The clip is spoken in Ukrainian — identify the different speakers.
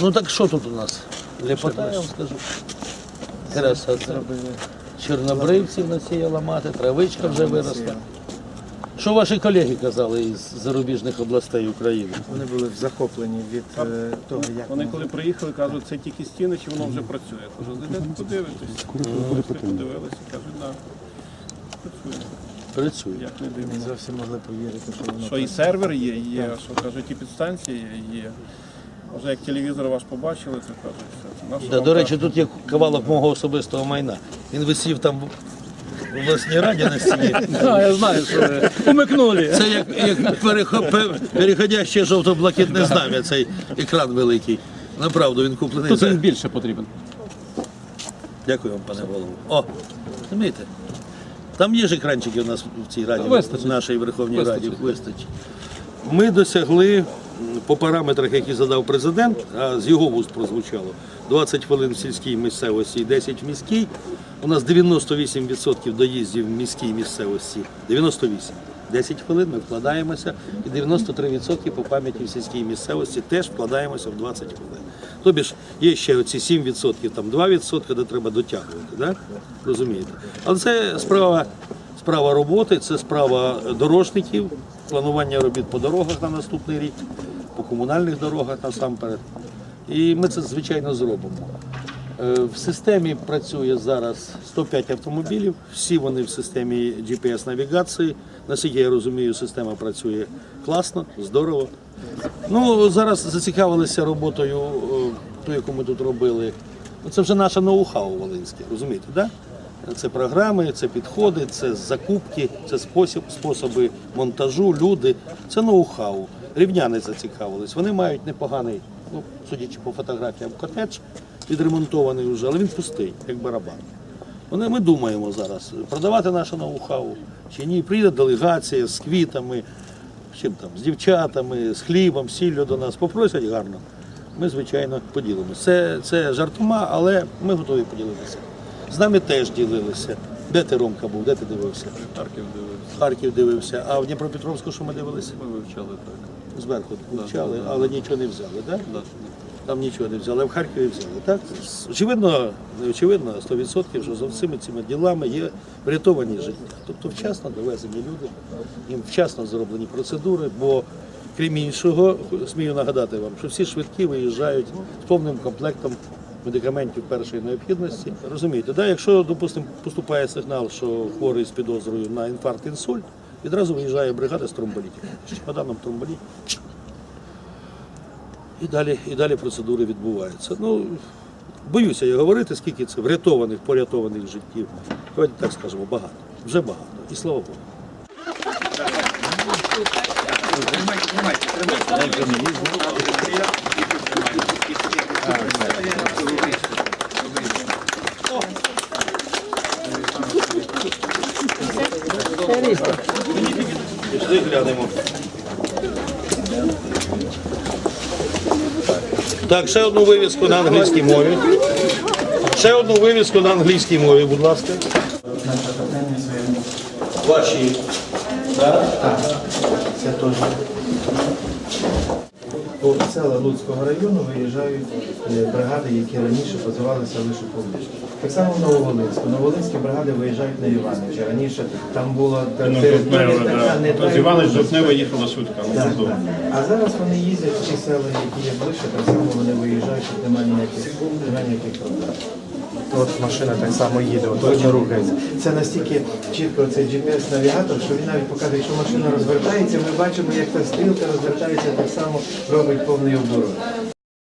Speaker 1: Ну так що тут у нас? Лепота, я вам скажу. Красота. Чорнобривців насіяла мати, травичка вже виросла. Що ваші колеги казали із зарубіжних областей України?
Speaker 2: Вони були захоплені від е, того, як
Speaker 3: Вони коли приїхали, кажуть, це тільки стіни, чи воно вже працює. Я кажу, зайдете подивилися, кажуть, так. Працює.
Speaker 1: Працює.
Speaker 3: Як не
Speaker 2: не
Speaker 3: дивно.
Speaker 2: зовсім могли повірити, що воно
Speaker 3: Що і сервер є, є, що кажуть, і підстанції є. Вже як телевізор ваш побачили, то кажуть, все.
Speaker 1: Да, до речі, тут є кавалок мого особистого майна. Він висів там в обласній раді на стіні.
Speaker 4: А, я знаю, що помикнули.
Speaker 1: Це як, як перехо- пе- переходяще жовто-блакитне знам'я, цей екран великий. Направду він куплений.
Speaker 4: Тут
Speaker 1: за-
Speaker 4: він більше потрібен.
Speaker 1: Дякую вам, пане голово. О, розумієте? Там є ж екранчики у нас в цій раді,
Speaker 4: Вистачить.
Speaker 1: в нашій Верховній Раді. Вистачить. Ми досягли по параметрах, які задав президент, а з його вуст прозвучало 20 хвилин в сільській місцевості і 10 в міській. У нас 98% доїздів в міській місцевості. 98. 10 хвилин ми вкладаємося, і 93% по пам'яті в сільській місцевості теж вкладаємося в 20 хвилин. Тобі ж є ще оці 7%, там 2%, де треба дотягувати, да? розумієте? Але це справа, справа роботи, це справа дорожників, планування робіт по дорогах на наступний рік, по комунальних дорогах насамперед. І ми це, звичайно, зробимо. Е, В системі працює зараз 105 автомобілів, всі вони в системі GPS-навігації. Наскільки я розумію, система працює класно, здорово. Ну, зараз зацікавилися роботою, е, ту, яку ми тут робили. Це вже наше ноу-хау волинське, розумієте, да? Це програми, це підходи, це закупки, це спосіб, способи монтажу, люди. Це ноу-хау. Рівняни зацікавились. Вони мають непоганий, ну, судячи по фотографіям, котедж відремонтований вже, але він пустий, як барабан. Вони, ми думаємо зараз, продавати наше ноу-хау чи ні. Прийде делегація з квітами, з чим там, з дівчатами, з хлібом, сіллю до нас. Попросять гарно. Ми, звичайно, поділимося. Це, це жартома, але ми готові поділитися. З нами теж ділилися. Де ти Ромка був, де ти дивився?
Speaker 3: Харків дивився.
Speaker 1: Харків дивився, а в Дніпропетровську що ми дивилися?
Speaker 3: Ми вивчали так.
Speaker 1: Зверху вивчали, але нічого не взяли, так?
Speaker 3: Да.
Speaker 1: Там нічого не взяли, а в Харкові взяли. Так? Очевидно, не очевидно, 100%, що за всіми цими ділами є врятовані життя. Тобто вчасно довезені люди, їм вчасно зроблені процедури, бо крім іншого, смію нагадати вам, що всі швидкі виїжджають з повним комплектом медикаментів першої необхідності. Розумієте, да? якщо, допустимо, поступає сигнал, що хворий з підозрою на інфаркт інсульт, відразу виїжджає бригада з тромболітиком. По даному тромболіт. І далі, і далі процедури відбуваються. Ну, боюся я говорити, скільки це врятованих, порятованих життів. Давайте так скажемо, багато. Вже багато. І слава Богу. Пішли глянемо. Так, ще одну вивіску на англійській мові. Ще одну вивіску на англійській мові, будь ласка. Ваші. Так?
Speaker 2: Так, це теж. По села Луцького району виїжджають е, бригади, які раніше базувалися лише в Павлівську. Так само в Нововолинську. Нововолинські бригади виїжджають на Івановича. Раніше там була
Speaker 3: Ну,
Speaker 2: територія
Speaker 3: Жовтнева,
Speaker 2: така,
Speaker 3: да.
Speaker 2: не та,
Speaker 3: з
Speaker 2: як
Speaker 3: Іванович
Speaker 2: була.
Speaker 3: Жовтнева їхала
Speaker 2: Так,
Speaker 3: кордон.
Speaker 2: так. А зараз вони їздять в ті села, які є ближче, так само вони виїжджають, тут немає ніяких, немає ніяких проблем. От машина так само їде, от точно рухається. Це настільки чітко цей GPS-навігатор, що він навіть показує, що машина розвертається, ми бачимо, як та стрілка розвертається, так само робить повний оборот.